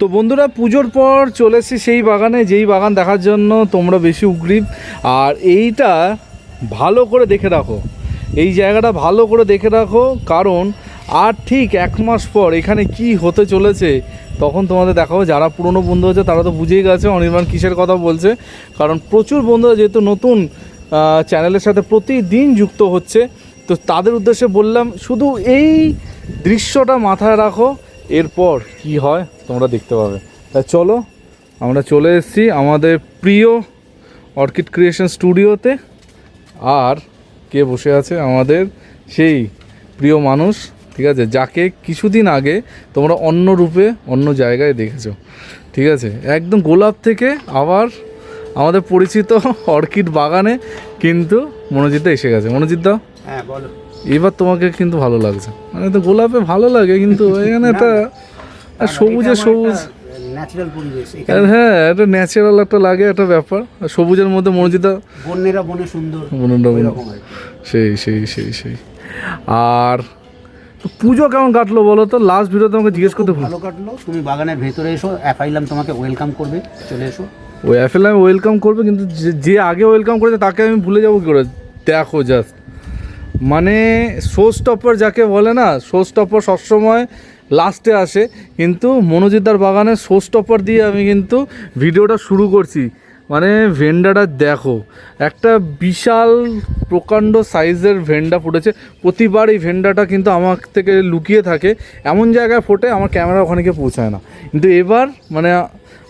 তো বন্ধুরা, পুজোর পর চলে এসেছি সেই বাগানে, যেই বাগান দেখার জন্য তোমরা বেশি উগ্রীব। আর এইটা ভালো করে দেখে রাখো। এই জায়গাটা ভালো করে দেখে রাখো, কারণ আর ঠিক এক মাস পর এখানে কি হতে চলেছে, তখন তোমাদের দেখাবো। যারা পুরনো বন্ধু আছে, তারা তো বুঝেই গেছে, অনির্বাণ কিসের কথা বলছে। কারণ প্রচুর বন্ধুরা যেহেতু নতুন চ্যানেলের সাথে প্রতিদিন যুক্ত হচ্ছে, তো তাদের উদ্দেশ্যে বললাম, শুধু এই দৃশ্যটা মাথায় রাখো। এরপর কি হয় তোমরা দেখতে পাবে। তা চলো, আমরা চলে এসেছি আমাদের প্রিয় অর্কিড ক্রিয়েশন স্টুডিওতে। আর কে বসে আছে? আমাদের সেই প্রিয় মানুষ, ঠিক আছে? যাকে কিছুদিন আগে তোমরা অন্য রূপে, অন্য জায়গায় দেখেছ। ঠিক আছে? একদম গোলাপ থেকে আবার আমাদের পরিচিত অর্কিড বাগানে কিন্তু মনোজিৎদা এসে গেছে। মনোজিৎদা হ্যাঁ বলো। এবার তোমাকে কিন্তু ভালো লাগছে। মানে তো গোলাপে ভালো লাগে কিন্তু এখানে একটা আর সবুজে সবুজ ন্যাচারাল পরিবেশ হ্যাঁ একটা ন্যাচারাল একটা লাগে একটা ব্যাপার। সবুজের মধ্যে মনোজিৎদা বন্যেরা বনে সুন্দর বন। সেই সেই সেই সেই। আর পুজো কেমন কাটলো বলো তো? লাস্ট ভিডিওতে আমাকে জিজ্ঞেস করতে ভালো কাটলো। তুমি বাগানের ভেতরে এসো অ্যাফাইলাম তোমাকে ওয়েলকাম করবে চলে এসো। ওই অ্যাপেল আমি ওয়েলকাম করবে কিন্তু যে- যে আগে ওয়েলকাম করেছে তাকে আমি ভুলে যাব কী করে? দেখো জাস্ট মানে শো স্টপার যাকে বলে না শো স্টপার সবসময় লাস্টে আসে। কিন্তু মনোজিৎদার বাগানে শো স্টপার দিয়ে আমি কিন্তু ভিডিওটা শুরু করছি। মানে ভেন্ডাটা দেখো, একটা বিশাল প্রকাণ্ড সাইজের ভেন্ডা ফুটেছে। প্রতিবার এই ভেন্ডাটা কিন্তু আমার থেকে লুকিয়ে থাকে। এমন জায়গায় ফোটে, আমার ক্যামেরা ওখানে গিয়ে পৌঁছায় না। কিন্তু এবার মানে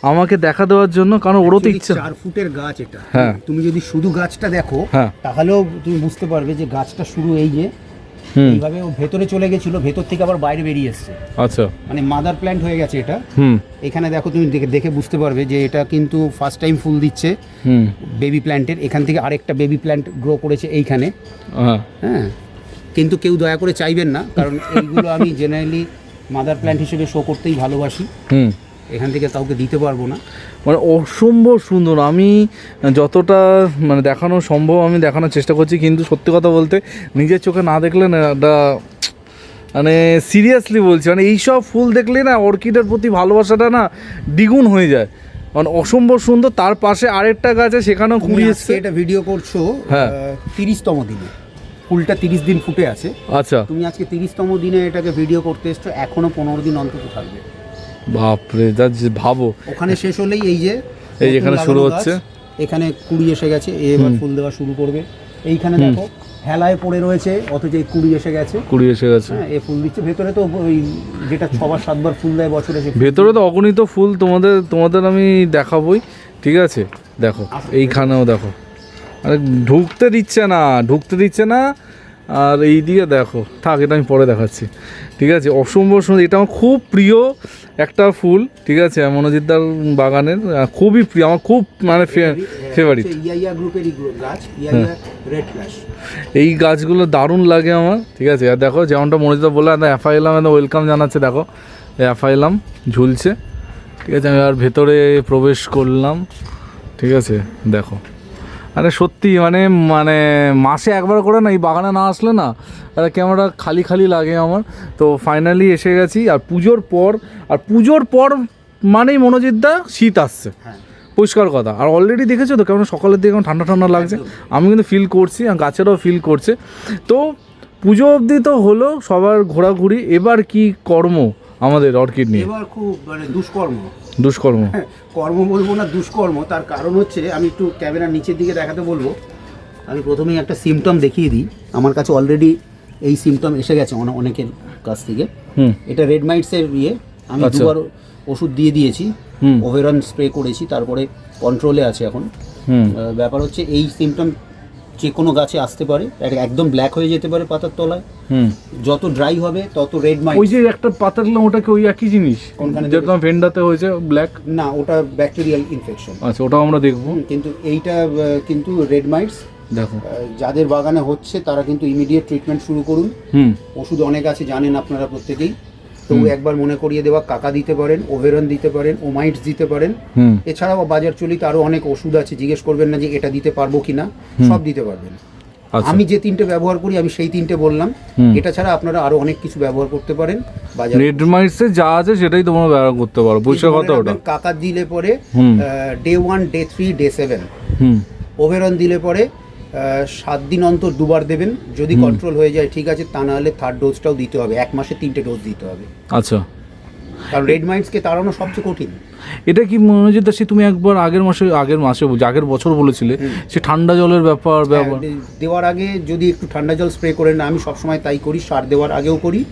আমাকে দেখা দেওয়ার জন্য কারণ ওরও তো ইচ্ছা। চার ফুটের গাছ এটা। হ্যাঁ। তুমি যদি শুধু গাছটা দেখো হ্যাঁ। তাহলেও তুমি বুঝতে পারবে যে গাছটা শুরু এই যে এইভাবে ও ভেতরে চলে গেছিল ভেতর থেকে আবার বাইরে বেরিয়ে এসছে। আচ্ছা। মানে মাদার প্ল্যান্ট হয়ে গেছে এটা। এখানে দেখো তুমি দেখে বুঝতে পারবে যে এটা কিন্তু ফার্স্ট টাইম ফুল দিচ্ছে। হুম। বেবি প্ল্যান্টের এখান থেকে আরেকটা বেবি প্ল্যান্ট গ্রো করেছে এইখানে। হ্যাঁ। হ্যাঁ। কিন্তু কেউ দয়া করে চাইবেন না কারণ এইগুলো আমি জেনারেলি মাদার প্ল্যান্ট হিসেবে শো করতেই ভালোবাসি। হুম। এখান থেকে কাউকে দিতে পারব না। মানে অসম্ভব সুন্দর। আমি যতটা মানে দেখানো সম্ভব আমি দেখানোর চেষ্টা করছি কিন্তু সত্যি কথা বলতে নিজের চোখে না দেখলে না এটা মানে সিরিয়াসলি বলছি। মানে এইসব ফুল দেখলে না অর্কিডের প্রতি ভালোবাসাটা না দ্বিগুণ হয়ে যায়। মানে অসম্ভব সুন্দর। তার পাশে আরেকটা গাছ আছে সেখানেও কুড়ি এসছে। এটা ভিডিও করছ হ্যাঁ। তিরিশতম দিনে। ফুলটা তিরিশ দিন ফুটে আছে। আচ্ছা। তুমি আজকে তিরিশতম দিনে এটাকে ভিডিও করতে এসছো এখনও পনেরো দিন অন্তত থাকবে। বাপরে যা যে ভাবো। ওখানে শেষ হলেই এই যে এই যেখানে শুরু হচ্ছে। এখানে কুড়ি এসে গেছে এ এবার ফুল দেওয়া শুরু করবে। এইখানে দেখো হেলায় পড়ে রয়েছে অথচ এই কুড়ি এসে গেছে। কুড়ি এসে গেছে। হ্যাঁ এ ফুল দিচ্ছে। ভেতরে তো ওই যেটা ছবার সাতবার ফুল দেয় বছরে ভেতরে তো অগণিত ফুল তোমাদের তোমাদের আমি দেখাবই ঠিক আছে? দেখো এইখানেও দেখো। আরে ঢুকতে দিচ্ছে না ঢুকতে দিচ্ছে না। আর এই দিকে দেখো থাক এটা আমি পরে দেখাচ্ছি। ঠিক আছে অসম্ভব সুন্দর এটা আমার খুব প্রিয় একটা ফুল ঠিক আছে মনোজিৎদার বাগানের খুবই প্রিয় আমার খুব মানে ফেভারিট রেড ফ্ল্যাশ এই গাছগুলো দারুণ লাগে আমার ঠিক আছে আর দেখো যেমনটা মনোজিৎদা বলল একটা অ্যাফাইলাম একটা ওয়েলকাম জানাচ্ছে দেখো অ্যাফাইলাম ঝুলছে ঠিক আছে আমি আর ভেতরে প্রবেশ করলাম ঠিক আছে দেখো। আরে সত্যি মানে মানে মাসে একবার করে না এই বাগানে না আসলে না একটা ক্যামেরা খালি খালি লাগে আমার। তো ফাইনালি এসে গেছি আর পুজোর পর আর পুজোর পর মানেই মনোজিৎদা শীত আসছে। হ্যাঁ। পরিষ্কার কথা। আর অলরেডি দেখেছ তো কেমন সকালের দিকে ঠান্ডা ঠান্ডা লাগছে? আমি কিন্তু ফিল করছি আর গাছেরাও ফিল করছে। তো পুজো অবধি তো হলো সবার ঘোরাঘুরি। এবার কি কর্ম? আমাদের অর্কিড নিয়ে। এবার খুব মানে দুষ্কর্ম। দুষ্কর্ম। হ্যাঁ, কর্ম বলব না দুষ্কর্ম। তার কারণ হচ্ছে আমি একটু ক্যামেরার নিচের দিকে দেখাতে বলব। আমি প্রথমেই একটা সিমটম দেখিয়ে দিই। আমার কাছে অলরেডি এই সিমটম এসে গেছে অনে- অনেকের কাছ থেকে। হুম। এটা রেড মাইটসের ইয়ে। আমি আচ্ছা। দুবার ওষুধ দিয়ে দিয়েছি। ওভেরন স্প্রে করেছি তারপরে কন্ট্রোলে আছে এখন। ব্যাপার হচ্ছে এই সিমটম যে কোনো গাছে আসতে পারে একদম ব্ল্যাক হয়ে যেতে পারে পাতার তলায়। হুম। যত ড্রাই হবে তত রেড মাইট ওই যে একটা পাতা দিলাম ওটা কি ওই একই জিনিস? কোনখানে যেটা ভেন্ডাতে হয়েছে ব্ল্যাক না ওটা ব্যাকটেরিয়াল ইনফেকশন আচ্ছা ওটাও আমরা দেখব। কিন্তু এইটা কিন্তু রেড মাইটস দেখো। যাদের বাগানে হচ্ছে তারা কিন্তু ইমিডিয়েট ট্রিটমেন্ট শুরু করুন। হুম। ওষুধ অনেক আছে জানেন আপনারা প্রত্যেকেই। তো একবার মনে করিয়ে দেওয়া কাকা দিতে পারেন ওভেরন দিতে পারেন ওমাইটস দিতে পারেন। এছাড়াও বাজার চলিত আরও অনেক ওষুধ আছে জিজ্ঞেস করবেন না যে এটা দিতে পারব কি না সব দিতে পারবেন। আচ্ছা। আমি যে তিনটে ব্যবহার করি আমি সেই তিনটে বললাম। এটা ছাড়া আপনারা আরও অনেক কিছু ব্যবহার করতে পারেন বাজারে। রেডমাইটসে যা আছে সেটাই তোমরা ব্যবহার করতে পারো পয়সা কত ওটা কাকার দিলে পরে day one day three day seven ওভেরন দিলে পরে সাত দিন অন্তর দুবার দেবেন। যদি কন্ট্রোল হয়ে যায় ঠিক আছে তা নাহলে থার্ড ডোজটাও দিতে হবে। এক মাসে তিনটে ডোজ দিতে হবে। আচ্ছা। কারণ রেড মাইন্ডসকে তাড়ানো সবচেয়ে কঠিন। এটা কি মনোজিৎ দাসী তুমি একবার আগের মাসে আগের মাসে আগের বছর বলেছিলে সে ঠান্ডা জলের ব্যাপার ব্যাপার হ্যাঁ, দেওয়ার আগে যদি একটু ঠান্ডা জল স্প্রে করে না আমি সবসময় তাই করি সার দেওয়ার আগেও করি।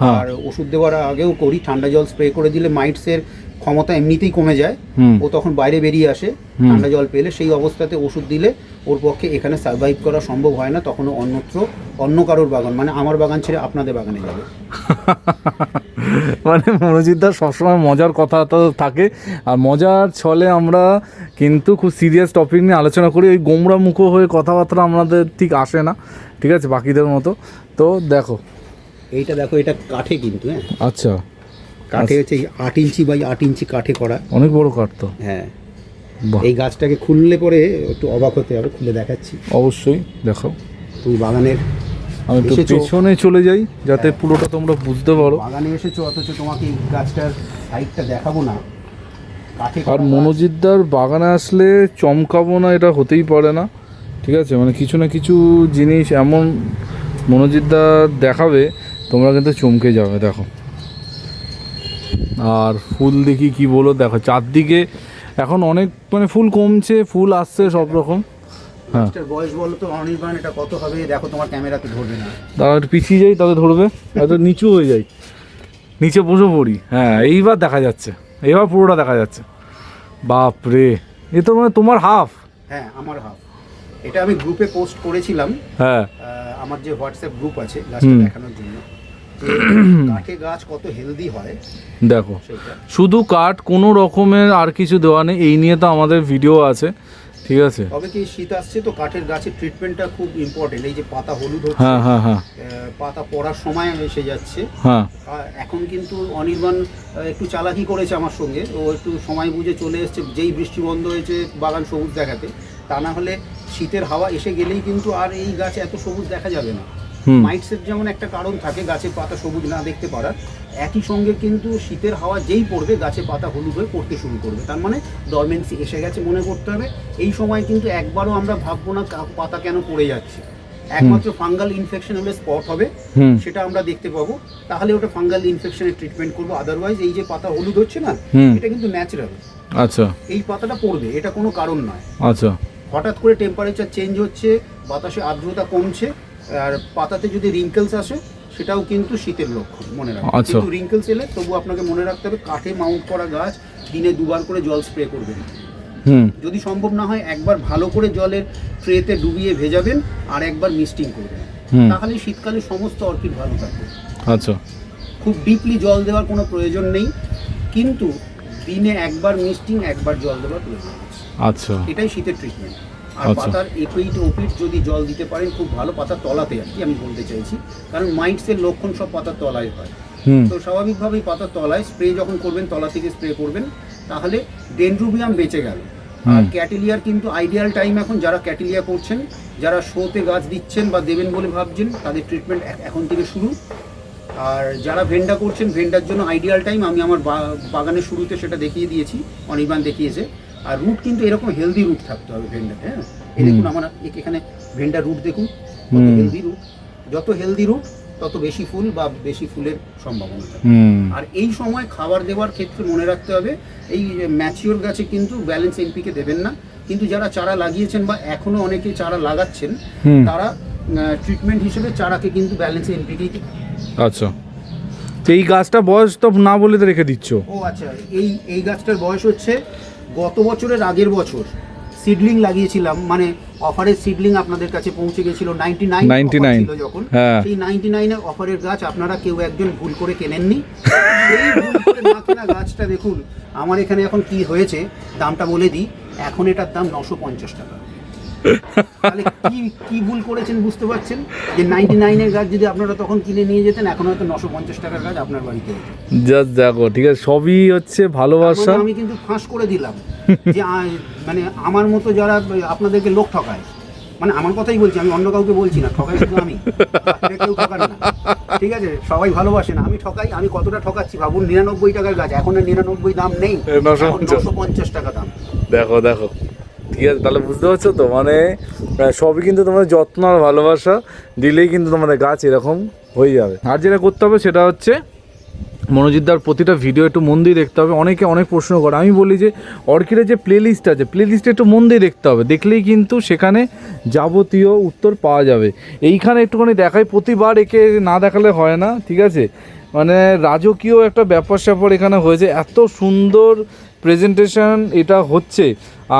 হ্যাঁ। আর ওষুধ দেওয়ার আগেও করি ঠান্ডা জল স্প্রে করে দিলে মাইটসের ক্ষমতা এমনিতেই কমে যায়। ও তখন বাইরে বেরিয়ে আসে ঠান্ডা জল পেলে। সেই অবস্থাতে ওষুধ দিলে ওর পক্ষে এখানে সার্ভাইভ করা সম্ভব হয় না। তখন অন্যত্র অন্য কারোর বাগান মানে আমার বাগান ছেড়ে আপনাদের বাগানে যাবে। মানে মনোজিৎ দার সবসময় মজার কথা তো থাকে। আর মজার ছলে আমরা কিন্তু খুব সিরিয়াস টপিক নিয়ে আলোচনা করি। ওই গোমরা মুখো হয়ে কথাবার্তা আমাদের ঠিক আসে না। ঠিক আছে? বাকিদের মতো। তো দেখো। এইটা দেখো এটা কাঠে কিন্তু হ্যাঁ। আচ্ছা। কাঠে হচ্ছে আট ইঞ্চি বাই আট ইঞ্চি কাঠে করা। অনেক বড় কাঠ তো। হ্যাঁ। এই গাছটাকে খুললে পরে একটু অবাক হতে হবে খুলে দেখাচ্ছি। অবশ্যই দেখো তুমি বাগানের আমি একটু পেছনে চলে যাই যাতে পুরোটা তোমরা বুঝতে পারো। বাগানে এসেছ অথচ তোমাকে এই গাছটার সাইডটা দেখাবো না। আর মনোজিৎদার বাগানে আসলে চমকাবো না এটা হতেই পারে না। ঠিক আছে মানে কিছু না কিছু জিনিস এমন মনোজিৎদার দেখাবে তোমরা কিন্তু চমকে যাবে দেখো। আর ফুল দেখি কি বলো দেখো চারদিকে এখন অনেক মানে ফুল কমছে ফুল আসছে সব রকম। হ্যাঁ। বয়স বলো তো অনির্বাণ এটা কত হবে? দেখো তোমার ক্যামেরাতে ধরবে না। দাঁড়া একটু পিছিয়ে যাই তাহলে ধরবে। হয়তো নিচু হয়ে যাই। নিচে বসে পড়ি। হ্যাঁ এইবার দেখা যাচ্ছে। এবার পুরোটা দেখা যাচ্ছে। বাপ রে এ তো মানে তোমার হাফ হ্যাঁ আমার হাফ এটা আমি গ্রুপে পোস্ট করেছিলাম। হ্যাঁ। আমার যে হোয়াটসঅ্যাপ গ্রুপ আছে দেখানোর জন্য। কাঠে গাছ কত হেলদি হয় দেখো শুধু কাঠ কোনো রকমের আর কিছু দেওয়া নেই এই নিয়ে তো আমাদের ভিডিও আছে ঠিক আছে? তবে কি শীত আসছে তো কাঠের গাছের ট্রিটমেন্টটা খুব ইম্পর্টেন্ট এই যে পাতা হলুদ হচ্ছে হ্যাঁ হ্যাঁ হ্যাঁ। পাতা পড়ার সময় এসে যাচ্ছে। হ্যাঁ। এখন কিন্তু অনির্বাণ একটু চালাকি করেছে আমার সঙ্গে ও একটু সময় বুঝে চলে এসেছে যেই বৃষ্টি বন্ধ হয়েছে বাগান সবুজ দেখাতে তা না হলে শীতের হাওয়া এসে গেলেই কিন্তু আর এই গাছ এত সবুজ দেখা যাবে না। মাইটসের যেমন একটা কারণ থাকে গাছের পাতা সবুজ না দেখতে পারার একই সঙ্গে কিন্তু শীতের হাওয়া যেই পড়বে গাছের পাতা হলুদ হয়ে পড়তে শুরু করবে। তার মানে ডরমেন্সি এসে গেছে মনে করতে হবে। এই সময় কিন্তু একবারও আমরা ভাববো না পাতা কেন পড়ে যাচ্ছে। একমাত্র ফাঙ্গাল ইনফেকশন হলে স্পট হবে সেটা আমরা দেখতে পাবো। তাহলে ওটা ফাঙ্গাল ইনফেকশনের ট্রিটমেন্ট করব। আদারওয়াইজ এই যে পাতা হলুদ হচ্ছে না এটা কিন্তু ন্যাচারাল আচ্ছা। এই পাতাটা পড়বে এটা কোনো কারণ নয়। আচ্ছা। হঠাৎ করে টেম্পারেচার চেঞ্জ হচ্ছে বাতাসে আর্দ্রতা কমছে আর পাতাতে যদি রিঙ্কেলস আসে সেটাও কিন্তু শীতের লক্ষণ মনে রাখবেন আচ্ছা। কিন্তু রিঙ্কেলস এলে তবু আপনাকে মনে রাখতে হবে কাঠে মাউন্ট করা গাছ দিনে দুবার করে জল স্প্রে করবেন। হুম। যদি সম্ভব না হয় একবার ভালো করে জলের ট্রেতে ডুবিয়ে ভেজাবেন আর একবার মিস্টিং করবেন। হুম। তাহলে শীতকালে সমস্ত অর্কিড ভালো থাকবে আচ্ছা। খুব ডিপলি জল দেওয়ার কোনো প্রয়োজন নেই কিন্তু দিনে একবার মিস্টিং একবার জল দেওয়ার প্রয়োজন আছে। আচ্ছা। এটাই শীতের ট্রিটমেন্ট আর আচ্ছা। পাতার এপিট ওপিট যদি জল দিতে পারেন খুব ভালো পাতার তলাতে আর কি আমি বলতে চাইছি। কারণ মাইন্ডসের লক্ষণ সব পাতার তলায় হয়। তো স্বাভাবিকভাবেই পাতার তলায় স্প্রে যখন করবেন তলা থেকে স্প্রে করবেন তাহলে ডেন্ড্রুবিয়াম বেঁচে গেল। আর ক্যাটেলিয়ার কিন্তু আইডিয়াল টাইম এখন যারা ক্যাটেলিয়া করছেন যারা শোতে গাছ দিচ্ছেন বা দেবেন বলে ভাবছেন তাদের ট্রিটমেন্ট এখন থেকে শুরু। আর যারা ভেন্ডা করছেন ভেন্ডার জন্য আইডিয়াল টাইম আমি আমার বাগানের শুরুতে সেটা দেখিয়ে দিয়েছি অনির্বাণ দেখিয়েছে। আর রুট কিন্তু এরকম হেলদি রুট থাকতে হবে ভেন্ডার হ্যাঁ? এই দেখুন আমার এখানে ভেন্ডার রুট দেখুন কত হেলদি রুট যত হেলদি রুট তত বেশি ফুল বা বেশি ফুলের সম্ভাবনা থাকে। আর এই সময় খাবার দেওয়ার ক্ষেত্রে মনে রাখতে হবে এই ম্যাচিওর গাছে কিন্তু ব্যালেন্স এনপিকে দেবেন না। কিন্তু যারা চারা লাগিয়েছেন বা এখনও অনেকে চারা লাগাচ্ছেন তারা ট্রিটমেন্ট হিসেবে চারাকে কিন্তু ব্যালেন্স এনপিকে আচ্ছা। এই গাছটা বয়স তো না বলে তো রেখে দিচ্ছ? ও আচ্ছা এই এই গাছটার বয়স হচ্ছে গত বছরের আগের বছর সিডলিং লাগিয়েছিলাম মানে অফারের সিডলিং আপনাদের কাছে পৌঁছে গেছিল নাইনটি নাইন 99 ছিল যখন। এই সেই নাইনটি নাইনের অফারের গাছ আপনারা কেউ একজন ভুল করে কেনেননি? সেই ভুল করে না কেনা গাছটা দেখুন আমার এখানে এখন কি হয়েছে দামটা বলে দিই এখন এটার দাম নশো পঞ্চাশ টাকা। তাহলে কি কি ভুল করেছেন বুঝতে পারছেন? যে নাইনটি নাইনের গাছ যদি আপনারা তখন কিনে নিয়ে যেতেন এখন হয়তো নশো পঞ্চাশ টাকার গাছ আপনার বাড়িতে জাস্ট দেখো ঠিক আছে সবই হচ্ছে ভালোবাসা। আমি কিন্তু ফাঁস করে দিলাম। যে মানে আমার মতো যারা আপনাদেরকে লোক ঠকায় মানে আমার কথাই বলছি আমি অন্য কাউকে বলছি না ঠকাই শুধু আমি। কেউ ঠকান না। ঠিক আছে সবাই ভালোবাসে না আমি ঠকাই আমি কতটা ঠকাচ্ছি ভাবুন নিরানব্বই টাকার গাছ এখন নিরানব্বই দাম নেই। নশো পঞ্চাশ টাকা দাম। দেখো দেখো। ঠিক আছে, তাহলে বুঝতে পারছ তো? মানে সবই কিন্তু তোমাদের যত্ন আর ভালোবাসা দিলেই কিন্তু তোমাদের গাছ এরকম হয়ে যাবে। আর যেটা করতে হবে সেটা হচ্ছে মনোজিৎদার প্রতিটা ভিডিও একটু মন দিয়ে দেখতে হবে। অনেকে অনেক প্রশ্ন করে। আমি বলি যে, অর্কিডের যে প্লে লিস্ট আছে প্লে লিস্টে একটু মন দিয়ে দেখতে হবে। দেখলেই কিন্তু সেখানে যাবতীয় উত্তর পাওয়া যাবে। এইখানে একটুখানি দেখাই, প্রতিবার একে না দেখালে হয় না, ঠিক আছে? মানে রাজকীয় একটা ব্যাপার স্যাপার এখানে হয়েছে। এত সুন্দর প্রেজেন্টেশন এটা হচ্ছে।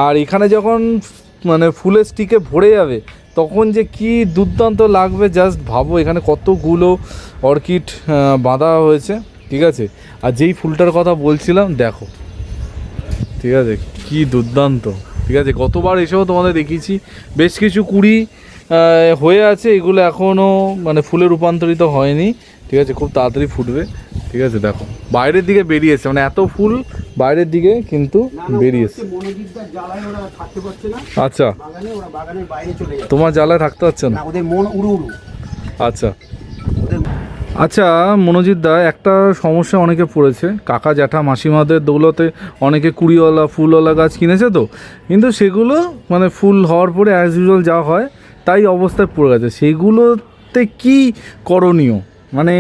আর এখানে যখন মানে ফুলের স্টিকে ভরে যাবে, তখন যে কি দুর্দান্ত লাগবে জাস্ট ভাবো, এখানে কতগুলো অর্কিড বাঁধা হয়েছে, ঠিক আছে? আর যেই ফুলটার কথা বলছিলাম, দেখো। ঠিক আছে, কি দুর্দান্ত। ঠিক আছে, গতবার এসেও তোমাদের দেখিয়েছি। বেশ কিছু কুড়ি হয়ে আছে, এগুলো এখনও মানে ফুলে রূপান্তরিত হয়নি। ঠিক আছে, খুব তাড়াতাড়ি ফুটবে। ঠিক আছে দেখো। বাইরের দিকে বেরিয়েছে মানে এত ফুল বাইরের দিকে কিন্তু বেরিয়েছে। আচ্ছা। তোমার জ্বালায় থাকতে পারছে না? না ওদের মন উড়ু উড়ু। আচ্ছা। আচ্ছা মনোজিৎ দা একটা সমস্যা অনেকে পড়েছে। কাকা জ্যাঠা মাসিমাদের দৌলতে অনেকে কুড়িওয়ালা ফুলওয়ালা গাছ কিনেছে তো। কিন্তু সেগুলো মানে ফুল হওয়ার পরে অ্যাজ ইউজুয়াল যা হয় তাই অবস্থায় পড়ে গেছে। সেগুলোতে কি করণীয়? মানে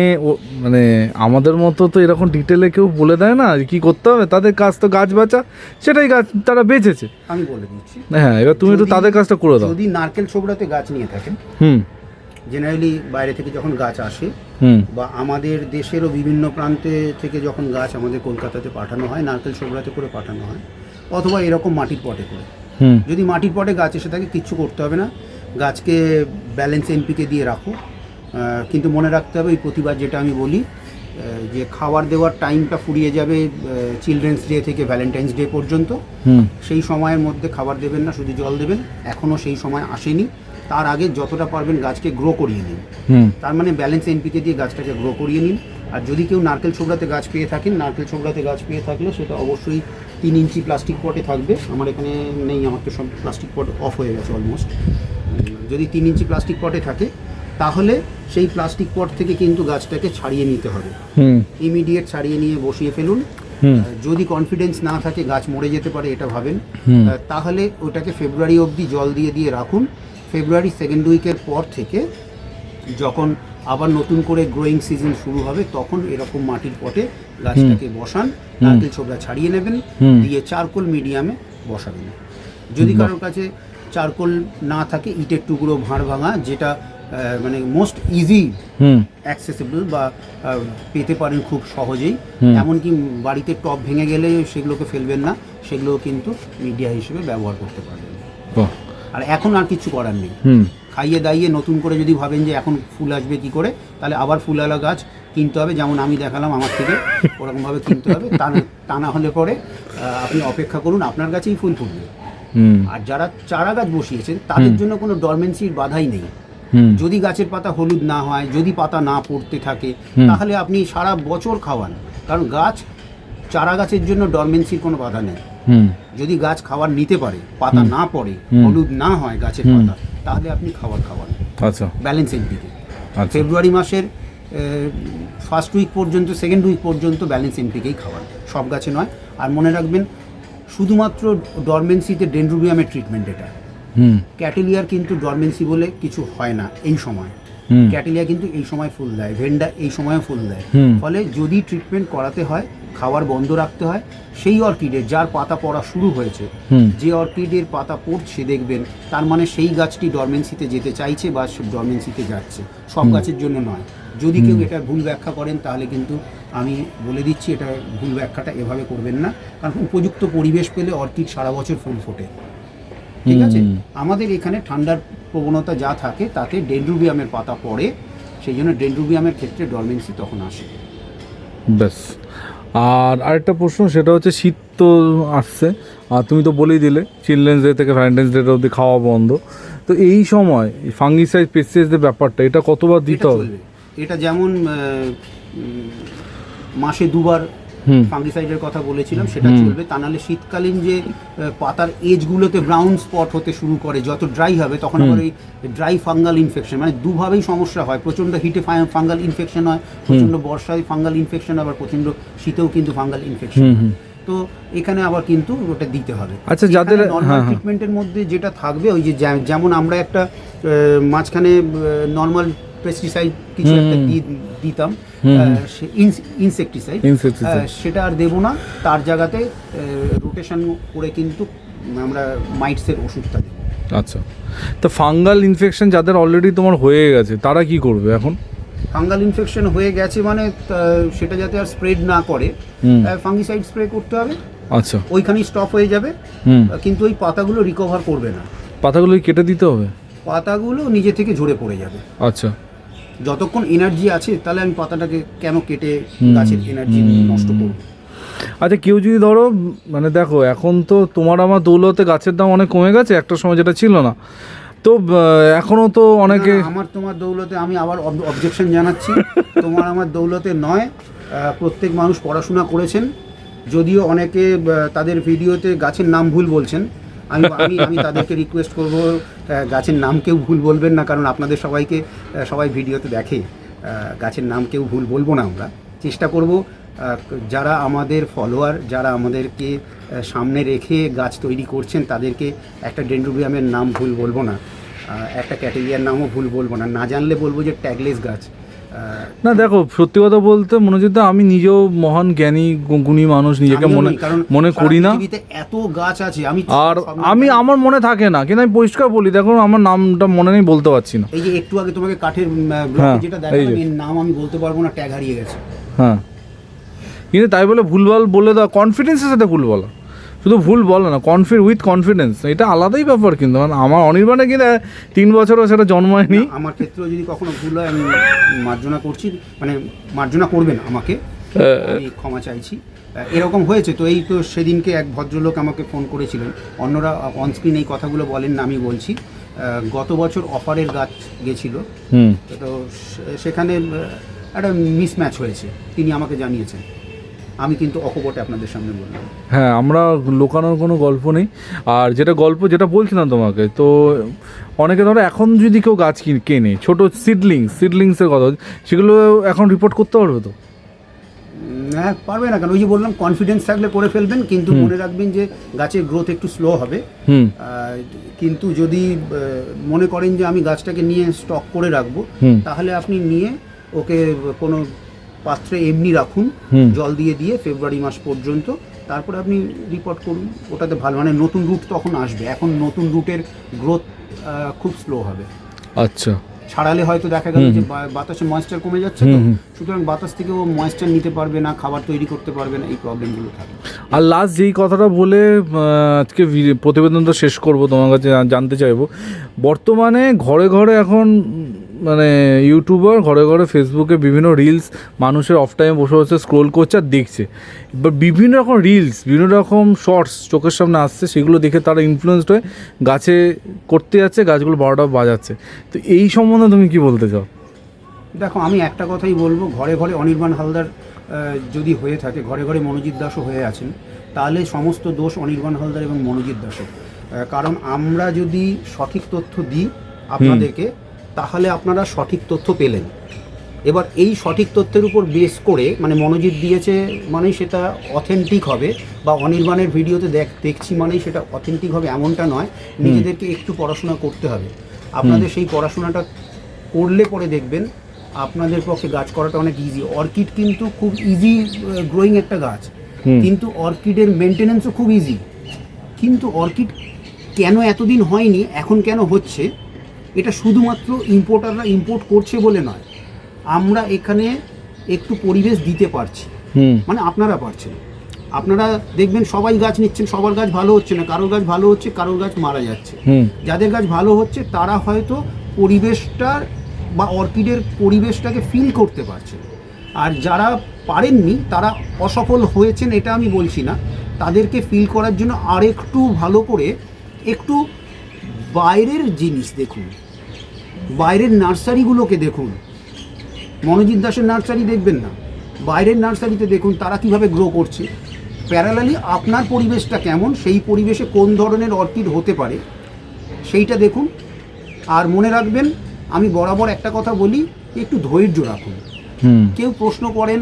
মানে আমাদের মতো তো এরকম ডিটেলে কেউ বলে দেয় না কী করতে হবে তাদের কাজ তো গাছ বাঁচা সেটাই গাছ তারা বেঁচেছে। আমি বলে দিচ্ছি। হ্যাঁ এবার তুমি একটু তাদের কাজটা করে দাও। যদি নারকেল ছোবড়াতে গাছ নিয়ে থাকেন হুম। জেনারেলি বাইরে থেকে যখন গাছ আসে হুম। বা আমাদের দেশেরও বিভিন্ন প্রান্তে থেকে যখন গাছ আমাদের কলকাতাতে পাঠানো হয় নারকেল ছোবড়াতে করে পাঠানো হয় অথবা এরকম মাটির পটে করে। হুম। যদি মাটির পটে গাছ এসে থাকে কিচ্ছু করতে হবে না। গাছকে ব্যালেন্স এমপিকে দিয়ে রাখো। কিন্তু মনে রাখতে হবে এই প্রতিবার যেটা আমি বলি যে খাবার দেওয়ার টাইমটা ফুরিয়ে যাবে চিলড্রেন্স ডে থেকে ভ্যালেন্টাইন্স ডে পর্যন্ত। সেই সময়ের মধ্যে খাবার দেবেন না শুধু জল দেবেন এখনও সেই সময় আসেনি। তার আগে যতটা পারবেন গাছকে গ্রো করিয়ে নিন। তার মানে ব্যালেন্স এনপিকে দিয়ে গাছটাকে গ্রো করিয়ে নিন। আর যদি কেউ নারকেল ছোবড়াতে গাছ পেয়ে থাকেন নারকেল ছোবড়াতে গাছ পেয়ে থাকলে সেটা অবশ্যই তিন ইঞ্চি প্লাস্টিক পটে থাকবে। আমার এখানে নেই আমার তো সব প্লাস্টিক পট অফ হয়ে গেছে অলমোস্ট যদি তিন ইঞ্চি প্লাস্টিক পটে থাকে তাহলে সেই প্লাস্টিক পট থেকে কিন্তু গাছটাকে ছাড়িয়ে নিতে হবে। ইমিডিয়েট ছাড়িয়ে নিয়ে বসিয়ে ফেলুন। যদি কনফিডেন্স না থাকে গাছ মরে যেতে পারে এটা ভাবেন। তাহলে ওটাকে ফেব্রুয়ারি অবধি জল দিয়ে দিয়ে রাখুন। ফেব্রুয়ারি সেকেন্ড উইকের পর থেকে যখন আবার নতুন করে গ্রোয়িং সিজন শুরু হবে তখন এরকম মাটির পটে গাছটাকে বসান। নারকেল ছোবড়া ছাড়িয়ে নেবেন। দিয়ে চারকোল মিডিয়ামে বসাবেন। যদি কারোর কাছে চারকোল না থাকে ইটের টুকরো ভাঁড় ভাঙা যেটা মানে মোস্ট ইজি অ্যাক্সেসিবল বা পেতে পারেন খুব সহজেই। এমনকি বাড়িতে টপ ভেঙে গেলে সেগুলোকে ফেলবেন না সেগুলো কিন্তু মিডিয়া হিসেবে ব্যবহার করতে পারবেন। আর এখন আর কিছু করার নেই। খাইয়ে দাইয়ে নতুন করে যদি ভাবেন যে এখন ফুল আসবে কি করে তাহলে আবার ফুলওয়ালা গাছ কিনতে হবে। যেমন আমি দেখালাম আমার থেকে ওরকমভাবে কিনতে হবে। তা না- হলে পরে আপনি অপেক্ষা করুন আপনার কাছেই ফুল ফুটবে। আর যারা চারা গাছ বসিয়েছেন তাদের জন্য কোনো ডরমেন্সির বাধাই নেই। যদি গাছের পাতা হলুদ না হয় যদি পাতা না পড়তে থাকে তাহলে আপনি সারা বছর খাওয়ান। কারণ গাছ চারা গাছের জন্য ডরমেন্সির কোনো বাধা নেই। যদি গাছ খাবার নিতে পারে পাতা না পড়ে হলুদ না হয় গাছের পাতা তাহলে আপনি খাবার খাওয়ান। আচ্ছা। ব্যালেন্স এমপিতে আচ্ছা। ফেব্রুয়ারি মাসের ফার্স্ট উইক পর্যন্ত সেকেন্ড উইক পর্যন্ত ব্যালেন্স এমপিকেই খাওয়ান। সব গাছে নয়। আর মনে রাখবেন শুধুমাত্র ডরমেন্সিতে ডেন্ড্রোবিয়ামের ট্রিটমেন্ট এটা। ক্যাটেলিয়ার কিন্তু ডরমেন্সি বলে কিছু হয় না এই সময়। ক্যাটেলিয়া কিন্তু এই সময় ফুল দেয় ভেন্ডা এই সময়ও ফুল দেয়। ফলে যদি ট্রিটমেন্ট করাতে হয় খাবার বন্ধ রাখতে হয় সেই অর্কিডে যার পাতা পড়া শুরু হয়েছে যে অর্কিডের পাতা পড়ছে দেখবেন তার মানে সেই গাছটি ডরমেন্সিতে যেতে চাইছে বা ডরমেন্সিতে যাচ্ছে। সব গাছের জন্য নয়। যদি কেউ এটা ভুল ব্যাখ্যা করেন তাহলে কিন্তু আমি বলে দিচ্ছি এটা ভুল ব্যাখ্যাটা এভাবে করবেন না। কারণ উপযুক্ত পরিবেশ পেলে অর্কিড সারা বছর ফুল ফোটে। ঠিক আছে? আমাদের এখানে ঠান্ডার প্রবণতা যা থাকে তাতে ডেন্ড্রুবিয়ামের পাতা পড়ে সেই জন্য ডেন্ড্রুবিয়ামের ক্ষেত্রে ডরমেন্সি তখন আসে। ব্যাস। আর আরেকটা প্রশ্ন সেটা হচ্ছে শীত তো আসছে। আর তুমি তো বলেই দিলে চিলড্রেন্স ডে থেকে ভ্যালেন্টাইন্স ডে অবধি খাওয়া বন্ধ। তো এই সময় ফাঙ্গিসাইড পেস্টিসাইডের ব্যাপারটা এটা কতবার দিতে হবে? এটা যেমন মাসে দুবার। ফাঙ্গিসাইডের কথা বলেছিলাম সেটা। চলবে। তা নাহলে শীতকালীন যে পাতার এজগুলোতে ব্রাউন স্পট হতে শুরু করে যত ড্রাই হবে তখন আবার এই ড্রাই ফাঙ্গাল ইনফেকশন মানে দুভাবেই সমস্যা হয়। প্রচণ্ড হিটে ফাঙ্গাল ইনফেকশন হয় প্রচণ্ড বর্ষায় ফাঙ্গাল ইনফেকশন আবার প্রচণ্ড শীতেও কিন্তু ফাঙ্গাল ইনফেকশন তো এখানে আবার কিন্তু ওটা দিতে হবে। আচ্ছা, যাদের- নর্মাল হ্যাঁ, হ্যাঁ। ট্রিটমেন্টের মধ্যে যেটা থাকবে ওই যে যেমন আমরা একটা মাঝখানে নর্মাল পেস্টিসাইড কিছু একটা দিতাম। ইনসেকটিসাইড সেটা আর দেবো না তার জায়গাতে রোটেশন করে কিন্তু আমরা মাইটসের ওষুধটা দেবো। আচ্ছা। তো ফাঙ্গাল ইনফেকশন যাদের অলরেডি তোমার হয়ে গেছে তারা কি করবে এখন? ফাঙ্গাল ইনফেকশন হয়ে গেছে মানে সেটা যাতে আর স্প্রেড না করে। ফাঙ্গিসাইড স্প্রে করতে হবে। আচ্ছা। ওইখানেই স্টপ হয়ে যাবে কিন্তু ওই পাতাগুলো রিকভার করবে না। পাতাগুলো কেটে দিতে হবে? পাতাগুলো নিজে থেকে ঝরে পড়ে যাবে। আচ্ছা। যতক্ষণ এনার্জি আছে তাহলে আমি পাতাটাকে কেন কেটে গাছের এনার্জি। নষ্ট করব? আচ্ছা কেউ যদি ধরো মানে দেখো এখন তো তোমার আমার দৌলতে গাছের দাম অনেক কমে গেছে একটা সময় যেটা ছিল না। তো এখনও তো অনেকে আমার তোমার দৌলতে আমি আবার অবজেকশন জানাচ্ছি। তোমার আমার দৌলতে নয় প্রত্যেক মানুষ পড়াশোনা করেছেন। যদিও অনেকে তাদের ভিডিওতে গাছের নাম ভুল বলছেন। আমি আমি আমি তাদেরকে রিকোয়েস্ট করব গাছের নাম কেউ ভুল বলবেন না, কারণ আপনাদের সবাইকে সবাই ভিডিওতে দেখে গাছের নাম কেউ ভুল বলব না আমরা। চেষ্টা করব যারা আমাদের ফলোয়ার যারা আমাদেরকে সামনে রেখে গাছ তৈরি করছেন, তাদেরকে একটা ডেন্ড্রোবিয়ামের নাম ভুল বলব না। একটা ক্যাটেরিয়ার নামও ভুল বলব না। না জানলে বলব যে ট্যাগলেস গাছ। না দেখো সত্যি কথা বলতে মনোজিৎ আমি নিজেও মহান জ্ঞানী গুণী মানুষ নিজেকে মনে মনে করি না। এত গাছ আছে আমি আর আমি আমার মনে থাকে না কিন্তু আমি পরিষ্কার বলি দেখো আমার নামটা মনে নেই বলতে পারছি না। এই যে একটু আগে তোমাকে কাঠের হ্যাঁ, যেটা দেখালাম এর নাম আমি বলতে পারব না ট্যাগ হারিয়ে গেছে। হ্যাঁ। কিন্তু তাই বলে ভুলভাল বলে দাও কনফিডেন্সের সাথে ভুল বলা। শুধু ভুল বলো না কনফি উইথ কনফিডেন্স এটা আলাদাই ব্যাপার কিন্তু। মানে আমার অনির্বাণে কিনা তিন বছরও সেটা জন্মায়নি। আমার ক্ষেত্রেও যদি কখনো ভুল হয় আমি মার্জনা করছি মানে মার্জনা করবেন আমাকে। আমি ক্ষমা চাইছি। এরকম হয়েছে তো এই তো সেদিনকে এক ভদ্রলোক আমাকে ফোন করেছিলেন। অন্যরা অনস্ক্রিন এই কথাগুলো বলেন না আমি বলছি। গত বছর অফারের গাছ গেছিল। তো সেখানে একটা মিসম্যাচ হয়েছে। তিনি আমাকে জানিয়েছেন। আমি কিন্তু অকপটে আপনাদের সামনে বললাম। হ্যাঁ আমরা লোকানোর কোনো গল্প নেই। আর যেটা গল্প যেটা বলছিলাম তোমাকে তো অনেকে ধরো এখন যদি কেউ গাছ কিন- ছোট সিডলিংস সিডলিংসের কথা সেগুলো এখন রিপোর্ট করতে পারবে তো? হ্যাঁ পারবে না কেন ওই যে বললাম কনফিডেন্স থাকলে করে ফেলবেন কিন্তু মনে রাখবেন যে গাছের গ্রোথ একটু স্লো হবে। কিন্তু যদি মনে করেন যে আমি গাছটাকে নিয়ে স্টক করে রাখব তাহলে আপনি নিয়ে ওকে কোনো পাত্রে এমনি রাখুন জল দিয়ে দিয়ে ফেব্রুয়ারি মাস পর্যন্ত। তারপরে আপনি রিপোর্ট করুন ওটাতে ভালো মানে নতুন রুট তখন আসবে। এখন নতুন রুটের গ্রোথ খুব স্লো হবে। আচ্ছা। ছাড়ালে হয়তো দেখা গেল যে বাতাসে ময়েশ্চার কমে যাচ্ছে তো। সুতরাং বাতাস থেকে ও ময়েশ্চার নিতে পারবে না খাবার তৈরি করতে পারবে না এই প্রবলেমগুলো থাকে। আর লাস্ট যেই কথাটা বলে আজকে প্রতিবেদনটা শেষ করব তোমার কাছে জানতে চাইব বর্তমানে ঘরে ঘরে এখন মানে ইউটিউবার ঘরে ঘরে ফেসবুকে বিভিন্ন রিলস মানুষের অফ টাইমে বসে বসে স্ক্রোল করছে আর দেখছে। এবার বিভিন্ন রকম রিলস বিভিন্ন রকম শর্টস চোখের সামনে আসছে সেগুলো দেখে তারা ইনফ্লুয়েসড হয়ে গাছে করতে যাচ্ছে গাছগুলো বারোটা বাজাচ্ছে। তো এই সম্বন্ধে তুমি কি বলতে চাও? দেখো আমি একটা কথাই বলব ঘরে ঘরে অনির্বাণ হালদার যদি হয়ে থাকে ঘরে ঘরে মনোজিৎ দাসও হয়ে আছেন তাহলে সমস্ত দোষ অনির্বাণ হালদার এবং মনোজিৎ আহ, কারণ আমরা যদি সঠিক তথ্য দিই আপনাদেরকে তাহলে আপনারা সঠিক তথ্য পেলেন। এবার এই সঠিক তথ্যের উপর বেস করে মানে মনোজিৎ দিয়েছে মানেই সেটা অথেন্টিক হবে বা অনির্বাণের ভিডিওতে দেখ দেখছি মানেই সেটা অথেন্টিক হবে এমনটা নয় নিজেদেরকে একটু পড়াশোনা করতে হবে। আপনাদের সেই পড়াশোনাটা করলে পরে দেখবেন আপনাদের পক্ষে গাছ করাটা অনেক ইজি অর্কিড কিন্তু খুব ইজি গ্রোয়িং একটা গাছ। কিন্তু অর্কিডের মেনটেনেন্সও খুব ইজি কিন্তু অর্কিড কেন এতদিন হয়নি এখন কেন হচ্ছে এটা শুধুমাত্র ইম্পোর্টাররা ইম্পোর্ট করছে বলে নয় আমরা এখানে একটু পরিবেশ দিতে পারছি। মানে আপনারা পারছেন। আপনারা দেখবেন সবাই গাছ নিচ্ছেন সবার গাছ ভালো হচ্ছে না কারোর গাছ ভালো হচ্ছে কারোর গাছ মারা যাচ্ছে। যাদের গাছ ভালো হচ্ছে তারা হয়তো পরিবেশটার বা অর্কিডের পরিবেশটাকে ফিল করতে পারছে। আর যারা পারেননি তারা অসফল হয়েছেন এটা আমি বলছি না। তাদেরকে ফিল করার জন্য আরেকটু ভালো করে একটু বাইরের জিনিস দেখুন। বাইরের নার্সারিগুলোকে দেখুন। মনোজিৎ দাসের নার্সারি দেখবেন না? বাইরের নার্সারিতে দেখুন তারা কীভাবে গ্রো করছে। প্যারালালি আপনার পরিবেশটা কেমন? সেই পরিবেশে কোন ধরনের অর্কিড হতে পারে? সেইটা দেখুন। আর মনে রাখবেন আমি বরাবর একটা কথা বলি একটু ধৈর্য রাখুন। কেউ প্রশ্ন করেন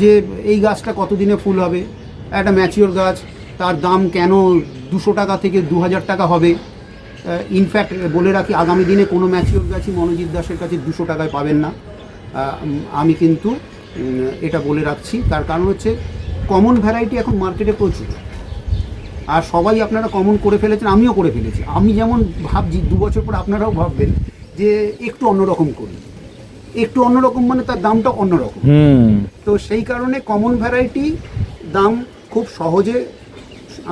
যে এই গাছটা কতদিনে ফুল হবে? একটা ম্যাচিওর গাছ তার দাম কেন দুশো টাকা থেকে দু হাজার টাকা হবে। ইনফ্যাক্ট বলে রাখি আগামী দিনে কোনো ম্যাচিওর গাছই মনোজিৎ দাসের কাছে দুশো টাকায় পাবেন না। আমি কিন্তু এটা বলে রাখছি। তার কারণ হচ্ছে কমন ভ্যারাইটি এখন মার্কেটে প্রচুর। আর সবাই আপনারা কমন করে ফেলেছেন আমিও করে ফেলেছি। আমি যেমন ভাবছি দু বছর পর আপনারাও ভাববেন যে একটু অন্যরকম করি। একটু অন্যরকম মানে তার দামটা অন্যরকম। তো সেই কারণে কমন ভ্যারাইটি দাম খুব সহজে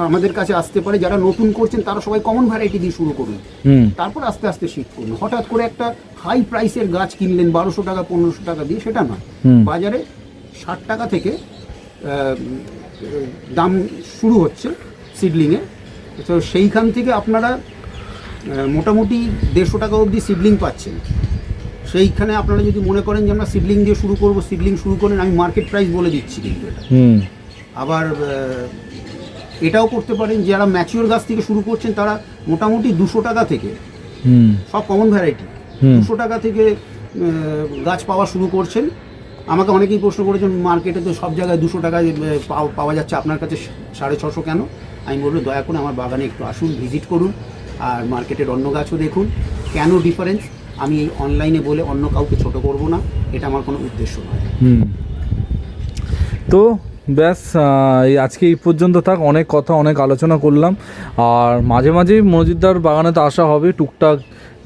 আমাদের কাছে আসতে পারে যারা নতুন করছেন তারা সবাই কমন ভ্যারাইটি দিয়ে শুরু করুন। তারপর আস্তে আস্তে শিফট করুন। হঠাৎ করে একটা হাই প্রাইসের গাছ কিনলেন বারোশো টাকা পনেরোশো টাকা দিয়ে সেটা নয়। বাজারে ষাট টাকা থেকে দাম শুরু হচ্ছে সিডলিংয়ে তো সেইখান থেকে আপনারা মোটামুটি দেড়শো টাকা অবধি সিডলিং পাচ্ছেন। সেইখানে আপনারা যদি মনে করেন যে আমরা সিডলিং দিয়ে শুরু করব সিডলিং শুরু করেন আমি মার্কেট প্রাইস বলে দিচ্ছি কিন্তু এটা। হুম। আবার এটাও করতে পারেন যারা ম্যাচিওর গাছ থেকে শুরু করছেন তারা মোটামুটি দুশো টাকা থেকে সব কমন ভ্যারাইটি দুশো টাকা থেকে গাছ পাওয়া শুরু করছেন। আমাকে অনেকেই প্রশ্ন করেছেন মার্কেটে তো সব জায়গায় দুশো টাকায় পাওয়া যাচ্ছে আপনার কাছে সাড়ে ছশো কেন? আমি বলব দয়া করে আমার বাগানে একটু আসুন ভিজিট করুন আর মার্কেটের অন্য গাছও দেখুন। কেন ডিফারেন্স আমি এই অনলাইনে বলে অন্য কাউকে ছোট করব না এটা আমার কোনো উদ্দেশ্য নয়। তো ব্যাস এই আজকে এই পর্যন্ত থাক অনেক কথা অনেক আলোচনা করলাম। আর মাঝে মাঝেই মনোজিৎদার বাগানে তো আসা হবে টুকটাক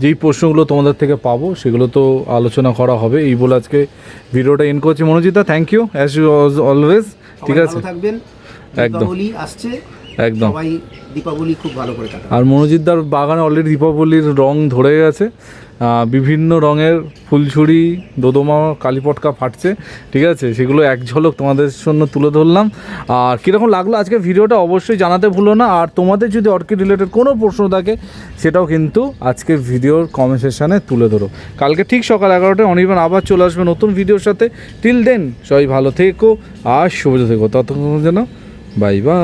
যেই প্রশ্নগুলো তোমাদের থেকে পাবো সেগুলো তো আলোচনা করা হবে। এই বলে আজকে ভিডিওটা এন করছি। মনোজিৎদা thank you as you always ঠিক আছে? থাকবেন। একদম। আসছে। একদম। সবাই দীপাবলি খুব ভালো করে আর মনোজিৎদার বাগানে অলরেডি দীপাবলির রং ধরে গেছে। বিভিন্ন রঙের ফুলছুরি দোদমা, কালীপটকা ফাটছে, ঠিক আছে? সেগুলো এক ঝলক তোমাদের জন্য তুলে ধরলাম। আর কীরকম লাগল আজকে ভিডিওটা অবশ্যই জানাতে ভুলো না। আর তোমাদের যদি অর্কিড রিলেটেড কোনো প্রশ্ন থাকে, সেটাও কিন্তু আজকে ভিডিওর কমেন্ট সেকশানে তুলে ধরো। কালকে ঠিক সকাল এগারোটায় অনির্বাণ আবার চলে আসবে নতুন ভিডিওর সাথে। টিল দেন সবাই ভালো থেকো আর শুভ থেকো। ততক্ষণ যেন বাই বাই